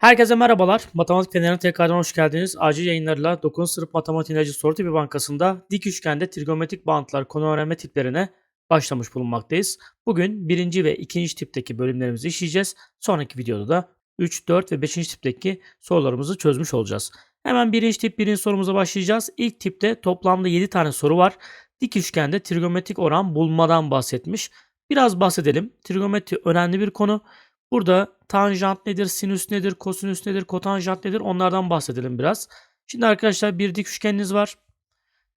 Herkese merhabalar. Matematik Feneri'ne tekrardan hoş geldiniz. Acil yayınlarıyla 9. sınıf matematik ilacı soru tipi bankasında dik üçgende trigonometrik bağıntılar konu öğrenme tiplerine başlamış bulunmaktayız. Bugün birinci ve ikinci tipteki bölümlerimizi işleyeceğiz. Sonraki videoda da 3, 4 ve 5. tipteki sorularımızı çözmüş olacağız. Hemen birinci tip birinci sorumuza başlayacağız. İlk tipte toplamda 7 tane soru var. Dik üçgende trigonometrik oran bulmadan bahsetmiş. Biraz bahsedelim. Trigonometri önemli bir konu. Burada tanjant nedir, sinüs nedir, kosinüs nedir, kotanjant nedir onlardan bahsedelim biraz. Şimdi arkadaşlar bir dik üçgeniniz var.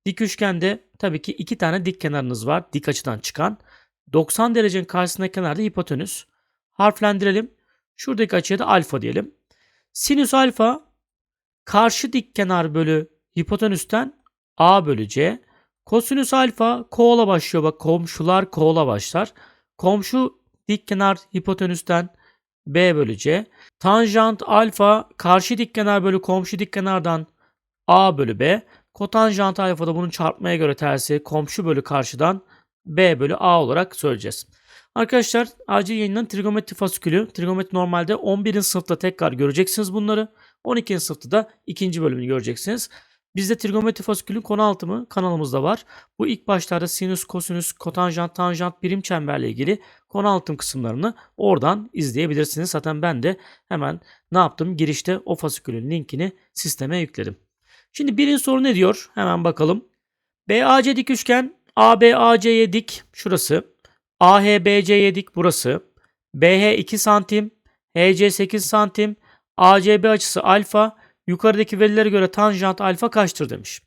Dik üçgende tabii ki iki tane dik kenarınız var dik açıdan çıkan. 90 derecenin karşısındaki kenarda hipotenüs. Harflendirelim. Şuradaki açıya da alfa diyelim. Sinüs alfa karşı dik kenar bölü hipotenüsten a bölü c. Kosinüs alfa ko'la başlıyor bak komşular ko'la başlar. Komşu dik kenar hipotenüsten b bölü c. Tanjant alfa karşı dik kenar bölü komşu dik kenardan a bölü b. Kotanjant alfa da bunun çarpmaya göre tersi komşu bölü karşıdan b bölü a olarak söyleyeceğiz. Arkadaşlar acil yayınlanan trigonometri fasikülü. Trigonometri normalde 11. sınıfta tekrar göreceksiniz bunları. 12. sınıfta da ikinci bölümünü göreceksiniz. Bizde trigonometri fasikülün konu altımı kanalımızda var. Bu ilk başlarda sinüs, kosinüs, kotanjant, tanjant, birim çemberle ilgili konu altım kısımlarını oradan izleyebilirsiniz. Zaten ben de hemen ne yaptım? Girişte o fasikülün linkini sisteme yükledim. Şimdi birinci soru ne diyor? Hemen bakalım. BAC dik üçgen ABAC'ye dik şurası. AHBC'ye dik burası. BH 2 santim. HC 8 santim. ACB açısı alfa. Yukarıdaki verilere göre tanjant alfa kaçtır demiş.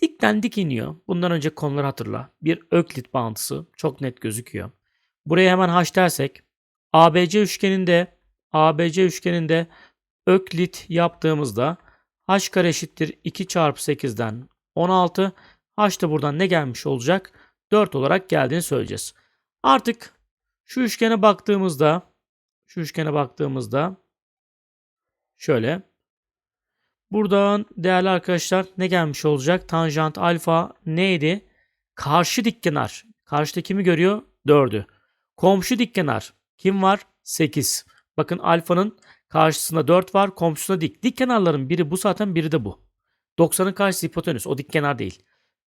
Dikten dik iniyor. Bundan önce konuları hatırla. Bir öklit bağıntısı çok net gözüküyor. Buraya hemen h dersek ABC üçgeninde ABC üçgeninde öklit yaptığımızda h kare eşittir 2 çarpı 8'den 16. H da buradan ne gelmiş olacak? 4 olarak geldiğini söyleyeceğiz. Artık şu üçgene baktığımızda şu üçgene baktığımızda şöyle Buradan değerli arkadaşlar ne gelmiş olacak? Tanjant alfa neydi? Karşı dikkenar. Karşıda kimi görüyor? 4'ü. Komşu dikkenar. Kim var? 8. Bakın alfanın karşısında 4 var. Komşusunda dik. Dik kenarların biri bu zaten biri de bu. 90'ın karşısı hipotenüs. O dik kenar değil.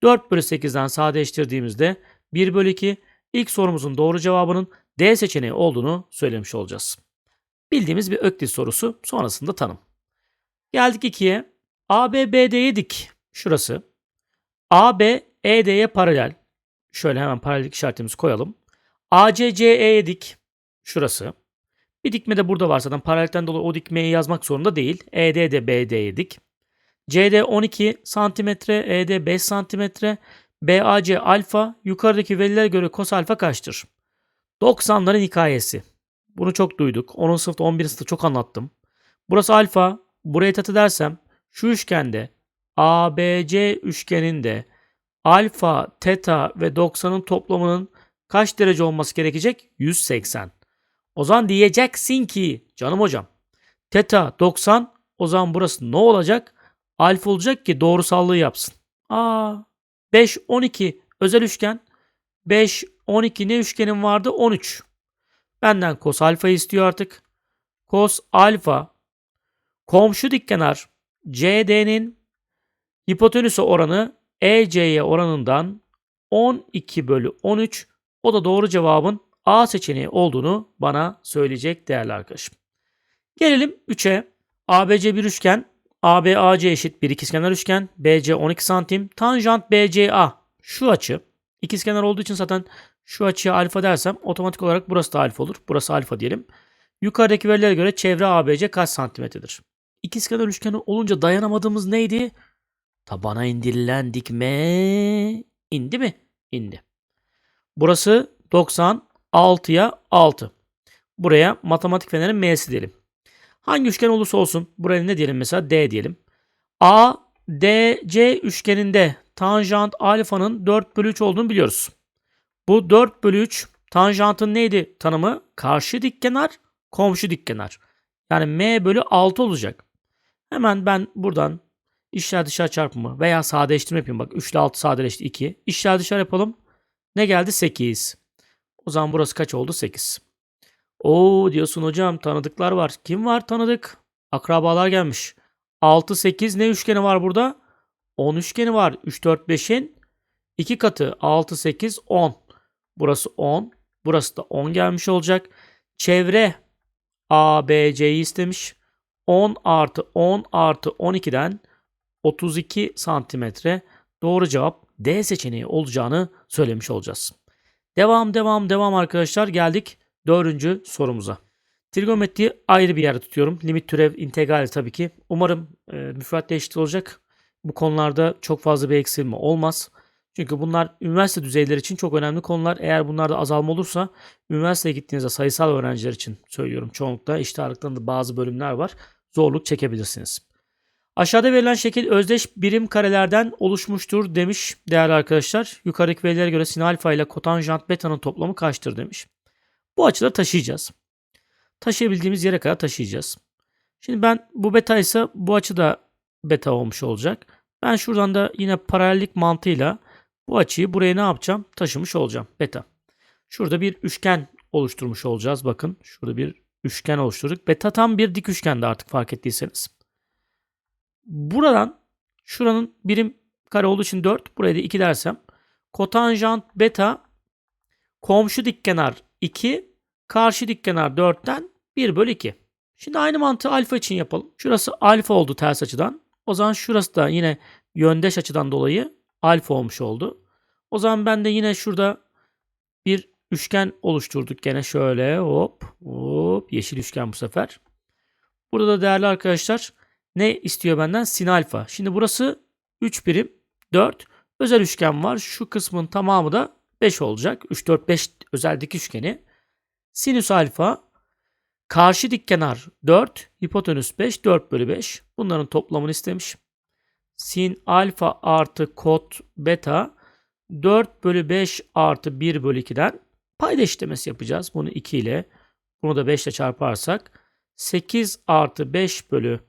4 bölü 8'den sadeleştirdiğimizde 1 bölü 2 ilk sorumuzun doğru cevabının D seçeneği olduğunu söylemiş olacağız. Bildiğimiz bir öklit sorusu sonrasında tanım. Geldik 2'ye. AB dik. Şurası. AB ED'ye paralel. Şöyle hemen paralellik işaretimizi koyalım. AC CE'ye dik. Şurası. Bir dikme de burada var zaten. Paralellikten dolayı o dikmeyi yazmak zorunda değil. ED de BD'ye dik. CD 12 cm, ED 5 cm, BAC alfa. Yukarıdaki verilere göre kos alfa kaçtır? 90'ların hikayesi. Bunu çok duyduk. 10. sınıfta 11. sınıfta çok anlattım. Burası alfa, buraya tatı dersem şu üçgende ABC üçgeninde alfa, teta ve 90'ın toplamının kaç derece olması gerekecek? 180. O zaman diyeceksin ki canım hocam teta 90 o zaman burası ne olacak? Alfa olacak ki doğrusallığı yapsın. Aa 5 12 özel üçgen 5 12 ne üçgenim vardı? 13. Benden kos alfa istiyor artık. Kos alfa Komşu dikkenar CD'nin hipotenüse oranı EC'ye oranından 12 bölü 13 o da doğru cevabın A seçeneği olduğunu bana söyleyecek değerli arkadaşım. Gelelim 3'e. ABC bir üçgen. ABAC eşit bir ikizkenar üçgen. BC 12 santim. Tanjant BCA şu açı. İkizkenar olduğu için zaten şu açıya alfa dersem otomatik olarak burası da alfa olur. Burası alfa diyelim. Yukarıdaki verilere göre çevre ABC kaç santimetredir? İkizkenar üçgeni olunca dayanamadığımız neydi? Tabana indirilen dikme indi mi? İndi. Burası 96'ya 6. Buraya matematik fenerin M'si diyelim. Hangi üçgen olursa olsun buraya ne diyelim mesela D diyelim. A, D, C üçgeninde tanjant alfanın 4 bölü 3 olduğunu biliyoruz. Bu 4 bölü 3 tanjantın neydi tanımı? Karşı dikkenar, komşu dikkenar. Yani M bölü 6 olacak. Hemen ben buradan işler dışarı çarpımı veya sadeleştirme yapayım. Bak 3 ile 6 sadeleşti 2. İşler dışarı yapalım. Ne geldi? 8. O zaman burası kaç oldu? 8. Oo diyorsun hocam tanıdıklar var. Kim var tanıdık? Akrabalar gelmiş. 6 8 ne üçgeni var burada? 10 üçgeni var. 3 4 5'in 2 katı 6 8 10. Burası 10. Burası da 10 gelmiş olacak. Çevre ABC'yi istemiş. 10 artı 10 artı 12'den 32 santimetre doğru cevap D seçeneği olacağını söylemiş olacağız. Devam devam devam arkadaşlar geldik dördüncü sorumuza. Trigonometriyi ayrı bir yerde tutuyorum. Limit türev integral tabii ki. Umarım e, müfredat eşit olacak. Bu konularda çok fazla bir eksilme olmaz. Çünkü bunlar üniversite düzeyleri için çok önemli konular. Eğer bunlarda azalma olursa üniversiteye gittiğinizde sayısal öğrenciler için söylüyorum çoğunlukla eşit ağırlıklarında bazı bölümler var. Zorluk çekebilirsiniz. Aşağıda verilen şekil özdeş birim karelerden oluşmuştur demiş değerli arkadaşlar. Yukarıdaki verilere göre sin alfa ile kotanjant beta'nın toplamı kaçtır demiş. Bu açıları taşıyacağız. Taşıyabildiğimiz yere kadar taşıyacağız. Şimdi ben bu beta ise bu açı da beta olmuş olacak. Ben şuradan da yine paralellik mantığıyla bu açıyı buraya ne yapacağım? Taşımış olacağım. Beta. Şurada bir üçgen oluşturmuş olacağız. Bakın şurada bir üçgen oluşturduk. Beta tam bir dik üçgende artık fark ettiyseniz. Buradan şuranın birim kare olduğu için 4. Buraya da 2 dersem. Kotanjant beta komşu dikkenar 2 karşı dikkenar 4'ten 1 bölü 2. Şimdi aynı mantığı alfa için yapalım. Şurası alfa oldu ters açıdan. O zaman şurası da yine yöndeş açıdan dolayı alfa olmuş oldu. O zaman ben de yine şurada bir üçgen oluşturduk gene şöyle hop hop yeşil üçgen bu sefer. Burada da değerli arkadaşlar ne istiyor benden? Sin alfa. Şimdi burası 3 birim 4. Özel üçgen var. Şu kısmın tamamı da 5 olacak. 3 4 5 özel dik üçgeni. Sinüs alfa karşı dik kenar 4, hipotenüs 5, 4 bölü 5. Bunların toplamını istemiş. Sin alfa artı kot beta 4 bölü 5 artı 1 bölü 2'den payda eşitlemesi yapacağız. Bunu 2 ile bunu da 5 ile çarparsak 8 artı 5 bölü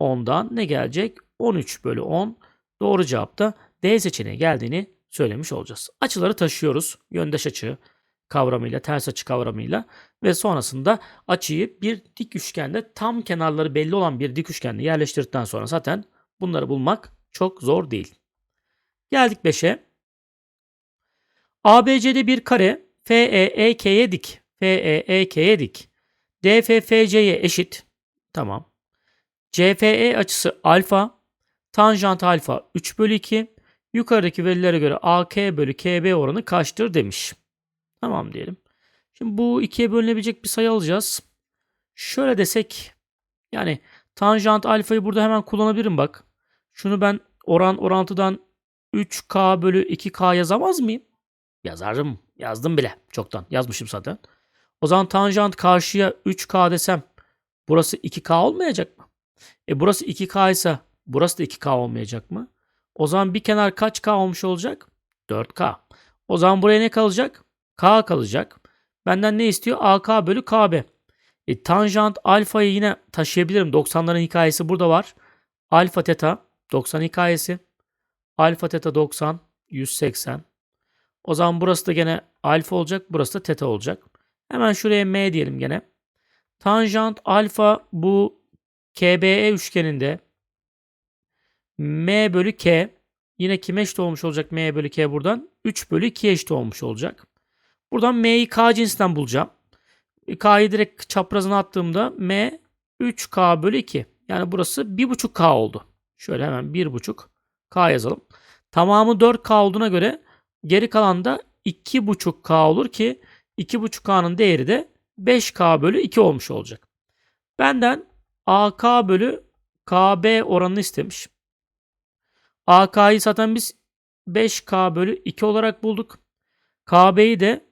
10'dan ne gelecek? 13 bölü 10. Doğru cevap da D seçeneği geldiğini söylemiş olacağız. Açıları taşıyoruz. Yöndeş açı kavramıyla, ters açı kavramıyla ve sonrasında açıyı bir dik üçgende tam kenarları belli olan bir dik üçgende yerleştirdikten sonra zaten bunları bulmak çok zor değil. Geldik 5'e. ABC'de bir kare FEEK'ye dik. FEEK'ye dik. DFFC'ye eşit. Tamam. CFE açısı alfa. Tanjant alfa 3 bölü 2. Yukarıdaki verilere göre AK bölü KB oranı kaçtır demiş. Tamam diyelim. Şimdi bu ikiye bölünebilecek bir sayı alacağız. Şöyle desek yani tanjant alfayı burada hemen kullanabilirim bak. Şunu ben oran orantıdan 3K bölü 2K yazamaz mıyım? Yazarım. Yazdım bile. Çoktan. Yazmışım zaten. O zaman tanjant karşıya 3K desem burası 2K olmayacak mı? E burası 2K ise burası da 2K olmayacak mı? O zaman bir kenar kaç K olmuş olacak? 4K. O zaman buraya ne kalacak? K kalacak. Benden ne istiyor? AK bölü KB. E, tanjant alfayı yine taşıyabilirim. 90'ların hikayesi burada var. Alfa teta 90 hikayesi. Alfa teta 90 180. O zaman burası da gene alfa olacak. Burası da teta olacak. Hemen şuraya m diyelim gene. Tanjant alfa bu KBE üçgeninde m bölü k yine kime eşit olmuş olacak m bölü k buradan? 3 bölü 2'ye eşit olmuş olacak. Buradan m'yi k cinsinden bulacağım. K'yı direkt çaprazına attığımda m 3k bölü 2. Yani burası 1,5k oldu. Şöyle hemen 1,5k yazalım. Tamamı 4k olduğuna göre geri kalan da 2,5k olur ki 2,5k'nın değeri de 5k bölü 2 olmuş olacak. Benden AK bölü KB oranını istemiş. AK'yı zaten biz 5K bölü 2 olarak bulduk. KB'yi de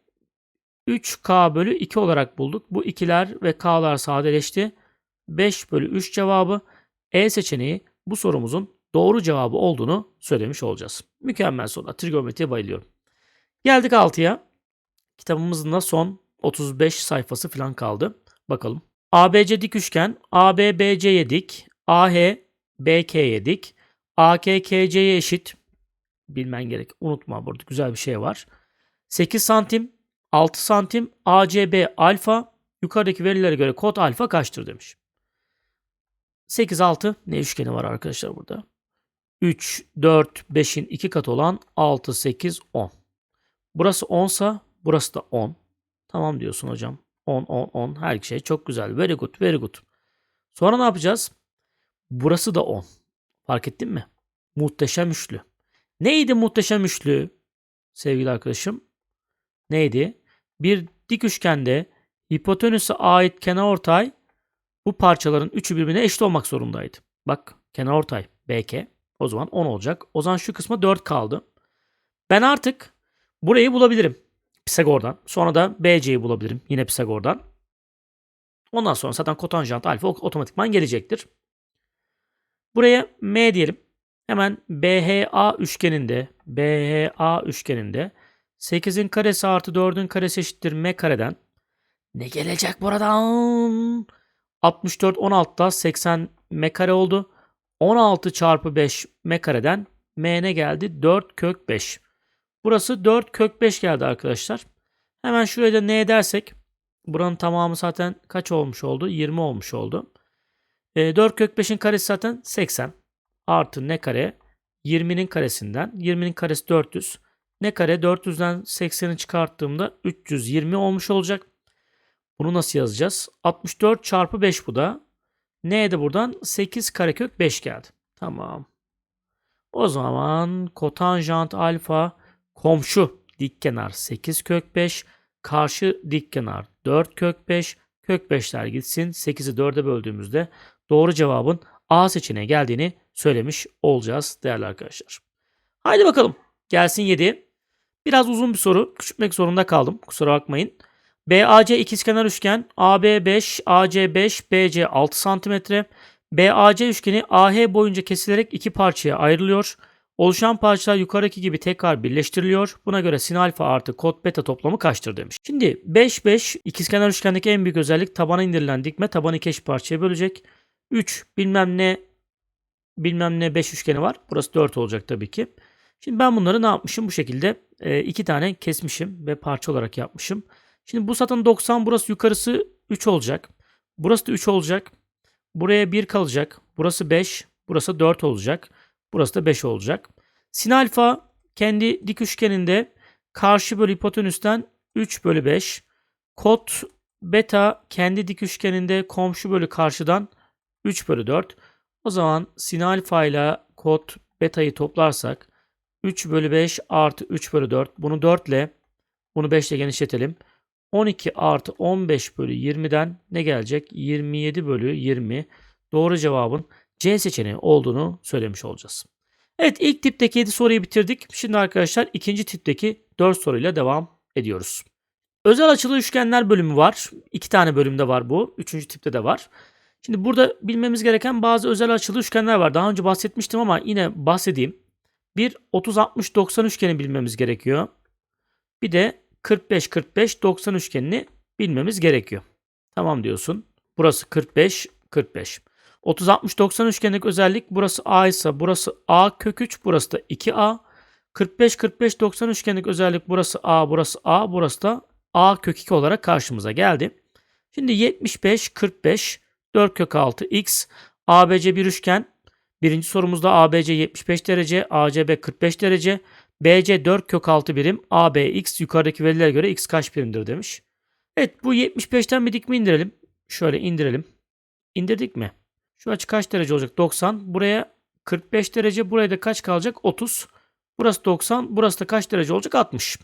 3K bölü 2 olarak bulduk. Bu ikiler ve K'lar sadeleşti. 5 bölü 3 cevabı E seçeneği bu sorumuzun doğru cevabı olduğunu söylemiş olacağız. Mükemmel soru. Trigonometriye bayılıyorum. Geldik 6'ya. Kitabımızın da son 35 sayfası falan kaldı. Bakalım. ABC dik üçgen, AB BC'ye dik, AH BK'ye dik, AK KC'ye eşit. Bilmen gerek. Unutma burada güzel bir şey var. 8 santim, 6 santim ACB alfa, yukarıdaki verilere göre kod alfa kaçtır demiş. 8, 6 ne üçgeni var arkadaşlar burada? 3, 4, 5'in 2 katı olan 6, 8, 10. Burası 10 sa burası da 10. Tamam diyorsun hocam. 10, 10, 10. Her şey çok güzel. Very good, very good. Sonra ne yapacağız? Burası da 10. Fark ettin mi? Muhteşem üçlü. Neydi muhteşem üçlü? Sevgili arkadaşım. Neydi? Bir dik üçgende hipotenüse ait kenarortay bu parçaların üçü birbirine eşit olmak zorundaydı. Bak kenarortay BK. O zaman 10 olacak. O zaman şu kısma 4 kaldı. Ben artık burayı bulabilirim. Pisagor'dan. Sonra da BC'yi bulabilirim. Yine Pisagor'dan. Ondan sonra zaten kotanjant alfa otomatikman gelecektir. Buraya M diyelim. Hemen BHA üçgeninde BHA üçgeninde 8'in karesi artı 4'ün karesi eşittir M kareden. Ne gelecek buradan? 64 16'da 80 M kare oldu. 16 çarpı 5 M kareden M ne geldi? 4 kök 5. Burası 4 kök 5 geldi arkadaşlar. Hemen şuraya da ne dersek buranın tamamı zaten kaç olmuş oldu? 20 olmuş oldu. E, 4 kök 5'in karesi zaten 80 artı ne kare 20'nin karesinden 20'nin karesi 400 ne kare 400'den 80'i çıkarttığımda 320 olmuş olacak. Bunu nasıl yazacağız? 64 çarpı 5 bu da. Neydi buradan? 8 karekök 5 geldi. Tamam. O zaman kotanjant alfa komşu dik kenar 8 kök 5 karşı dik kenar 4 kök 5 kök 5'ler gitsin 8'i 4'e böldüğümüzde doğru cevabın A seçeneğe geldiğini söylemiş olacağız değerli arkadaşlar. Haydi bakalım gelsin 7. Biraz uzun bir soru küçültmek zorunda kaldım kusura bakmayın. BAC ikizkenar üçgen AB 5 AC 5 BC 6 cm. BAC üçgeni AH boyunca kesilerek iki parçaya ayrılıyor. Oluşan parçalar yukarıdaki gibi tekrar birleştiriliyor. Buna göre sin alfa artı kod beta toplamı kaçtır demiş. Şimdi 5 5 ikizkenar üçgendeki en büyük özellik tabana indirilen dikme tabanı iki parçaya bölecek. 3 bilmem ne bilmem ne 5 üçgeni var. Burası 4 olacak tabii ki. Şimdi ben bunları ne yapmışım? Bu şekilde e, iki tane kesmişim ve parça olarak yapmışım. Şimdi bu zaten 90 burası yukarısı 3 olacak. Burası da 3 olacak. Buraya 1 kalacak. Burası 5. Burası 4 olacak. Burası da 5 olacak. Sin alfa kendi dik üçgeninde karşı bölü hipotenüsten 3 bölü 5. Kod beta kendi dik üçgeninde komşu bölü karşıdan 3 bölü 4. O zaman sin alfa ile kod beta'yı toplarsak 3 bölü 5 artı 3 bölü 4. Bunu 4 ile bunu 5 ile genişletelim. 12 artı 15 bölü 20'den ne gelecek? 27 bölü 20. Doğru cevabın C seçeneği olduğunu söylemiş olacağız. Evet ilk tipteki 7 soruyu bitirdik. Şimdi arkadaşlar ikinci tipteki 4 soruyla devam ediyoruz. Özel açılı üçgenler bölümü var. İki tane bölümde var bu. Üçüncü tipte de var. Şimdi burada bilmemiz gereken bazı özel açılı üçgenler var. Daha önce bahsetmiştim ama yine bahsedeyim. Bir 30-60-90 üçgeni bilmemiz gerekiyor. Bir de 45-45-90 üçgenini bilmemiz gerekiyor. Tamam diyorsun. Burası 45-45. 30-60-90 üçgenlik özellik burası A ise burası A kök 3 burası da 2A. 45-45-90 üçgenlik özellik burası A burası A burası da A kök 2 olarak karşımıza geldi. Şimdi 75-45 4 kök 6 x ABC bir üçgen. Birinci sorumuzda ABC 75 derece, ACB 45 derece, BC 4 kök 6 birim, AB x yukarıdaki verilere göre x kaç birimdir demiş. Evet bu 75'ten bir dikme indirelim. Şöyle indirelim. İndirdik mi? Şu açı kaç derece olacak? 90. Buraya 45 derece. Buraya da kaç kalacak? 30. Burası 90. Burası da kaç derece olacak? 60.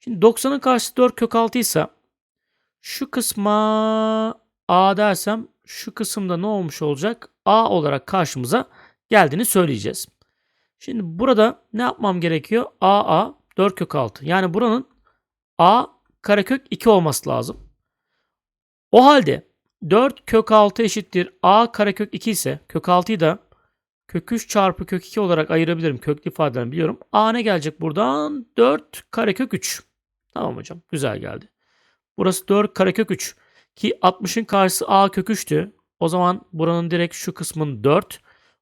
Şimdi 90'ın karşısı 4 kök 6 ise şu kısma A dersem şu kısımda ne olmuş olacak? A olarak karşımıza geldiğini söyleyeceğiz. Şimdi burada ne yapmam gerekiyor? A A 4 kök 6. Yani buranın A karekök 2 olması lazım. O halde 4 kök 6 eşittir A karekök 2 ise kök 6'yı da kök 3 çarpı kök 2 olarak ayırabilirim. Köklü ifadeden biliyorum. A ne gelecek buradan? 4 karekök 3. Tamam hocam. Güzel geldi. Burası 4 karekök 3. Ki 60'ın karşısı A kök 3'tü. O zaman buranın direkt şu kısmın 4.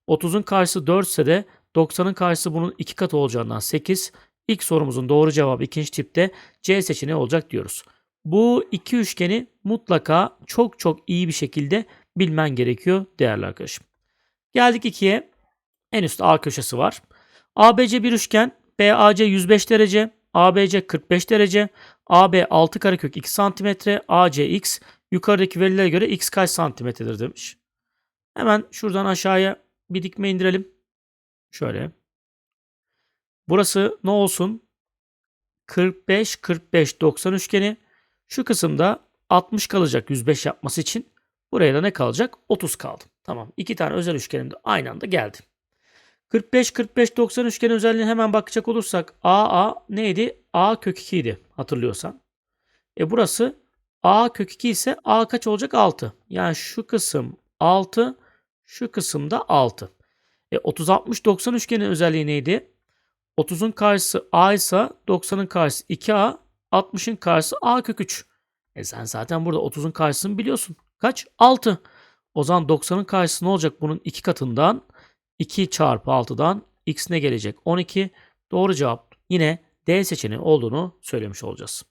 30'un karşısı 4 ise de 90'ın karşısı bunun 2 katı olacağından 8. İlk sorumuzun doğru cevabı ikinci tipte C seçeneği olacak diyoruz. Bu iki üçgeni mutlaka çok çok iyi bir şekilde bilmen gerekiyor değerli arkadaşım. Geldik 2'ye. En üstte A köşesi var. ABC bir üçgen. BAC 105 derece. ABC 45 derece. AB 6 karekök 2 santimetre. AC x yukarıdaki verilere göre x kaç santimetredir demiş. Hemen şuradan aşağıya bir dikme indirelim. Şöyle. Burası ne olsun? 45 45 90 üçgeni. Şu kısımda 60 kalacak 105 yapması için. Buraya da ne kalacak? 30 kaldı. Tamam. İki tane özel üçgenim de aynı anda geldi. 45 45 90 üçgen özelliğine hemen bakacak olursak AA neydi? A kök 2 idi hatırlıyorsan. E burası A kök 2 ise A kaç olacak? 6. Yani şu kısım 6, şu kısımda 6. E 30 60 90 üçgenin özelliği neydi? 30'un karşısı A ise 90'ın karşısı 2A, 60'ın karşısı A kök 3. E sen zaten burada 30'un karşısını biliyorsun. Kaç? 6. O zaman 90'ın karşısı ne olacak bunun 2 katından? 2 çarpı 6'dan x ne gelecek? 12. Doğru cevap yine D seçeneği olduğunu söylemiş olacağız.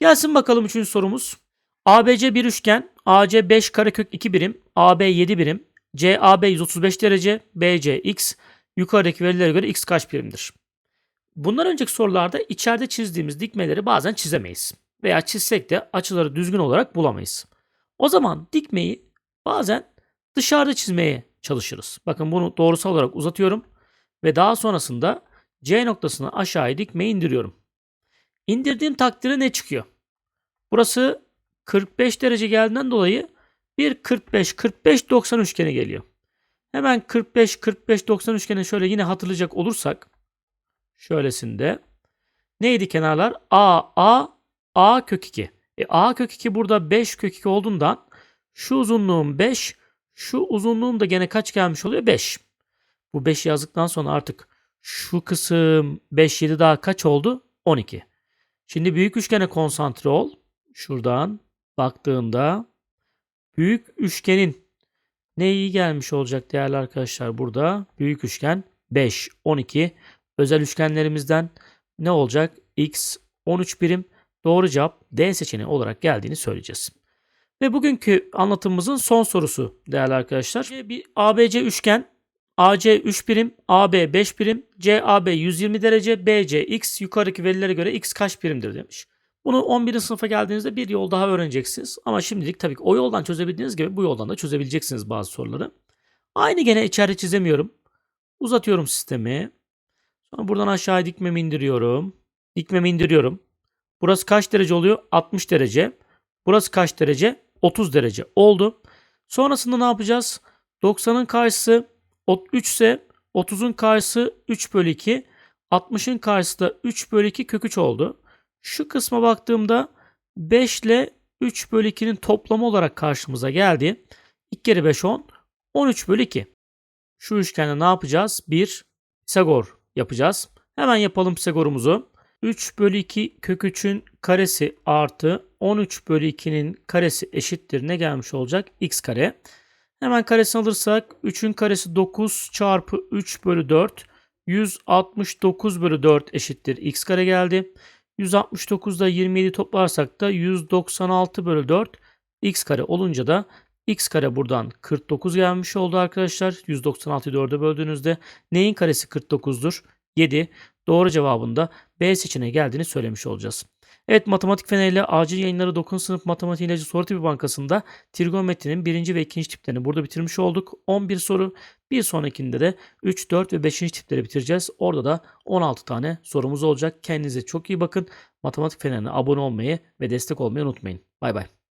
Gelsin bakalım 3. sorumuz. ABC bir üçgen. AC 5 karekök 2 birim. AB 7 birim. CAB 135 derece. BC x. Yukarıdaki verilere göre x kaç birimdir? Bundan önceki sorularda içeride çizdiğimiz dikmeleri bazen çizemeyiz. Veya çizsek de açıları düzgün olarak bulamayız. O zaman dikmeyi bazen dışarıda çizmeye çalışırız. Bakın bunu doğrusal olarak uzatıyorum ve daha sonrasında C noktasını aşağıya dikmeyi indiriyorum. İndirdiğim takdirde ne çıkıyor? Burası 45 derece geldiğinden dolayı bir 45 45 90 üçgeni geliyor. Hemen 45 45 90 üçgeni şöyle yine hatırlayacak olursak şöylesinde neydi kenarlar? A A A kök 2. E, A kök 2 burada 5 kök 2 olduğundan şu uzunluğum 5 şu uzunluğum da gene kaç gelmiş oluyor? 5. Bu 5 yazdıktan sonra artık şu kısım 5 7 daha kaç oldu? 12. Şimdi büyük üçgene konsantre ol. Şuradan baktığında büyük üçgenin ne iyi gelmiş olacak değerli arkadaşlar burada? Büyük üçgen 5, 12. Özel üçgenlerimizden ne olacak? X 13 birim. Doğru cevap D seçeneği olarak geldiğini söyleyeceğiz. Ve bugünkü anlatımımızın son sorusu değerli arkadaşlar. Bir ABC üçgen AC 3 birim, AB 5 birim, CAB 120 derece, BC x yukarıdaki verilere göre x kaç birimdir demiş. Bunu 11. sınıfa geldiğinizde bir yol daha öğreneceksiniz. Ama şimdilik tabii ki o yoldan çözebildiğiniz gibi bu yoldan da çözebileceksiniz bazı soruları. Aynı gene içeri çizemiyorum. Uzatıyorum sistemi. Sonra buradan aşağı dikmemi indiriyorum. Dikmemi indiriyorum. Burası kaç derece oluyor? 60 derece. Burası kaç derece? 30 derece oldu. Sonrasında ne yapacağız? 90'ın karşısı 3 ise 30'un karşısı 3 bölü 2. 60'ın karşısı da 3 bölü 2 kök 3 oldu. Şu kısma baktığımda 5 ile 3 bölü 2'nin toplamı olarak karşımıza geldi. 2 kere 5 10. 13 bölü 2. Şu üçgende ne yapacağız? 1 Pisagor yapacağız. Hemen yapalım Pisagor'umuzu. 3 bölü 2 kök 3'ün karesi artı 13 bölü 2'nin karesi eşittir. Ne gelmiş olacak? x kare. Hemen karesini alırsak 3'ün karesi 9 çarpı 3 bölü 4. 169 bölü 4 eşittir x kare geldi. 169'da 27 toplarsak da 196 bölü 4 x kare olunca da x kare buradan 49 gelmiş oldu arkadaşlar. 196'yı 4'e böldüğünüzde neyin karesi 49'dur? 7. Doğru cevabında B seçeneği geldiğini söylemiş olacağız. Evet matematik feneriyle acil yayınları 9. sınıf matematik ilacı soru tipi bankasında trigonometrinin birinci ve ikinci tiplerini burada bitirmiş olduk. 11 soru. Bir sonrakinde de 3, 4 ve 5. tipleri bitireceğiz. Orada da 16 tane sorumuz olacak. Kendinize çok iyi bakın. Matematik fenerine abone olmayı ve destek olmayı unutmayın. Bay bay.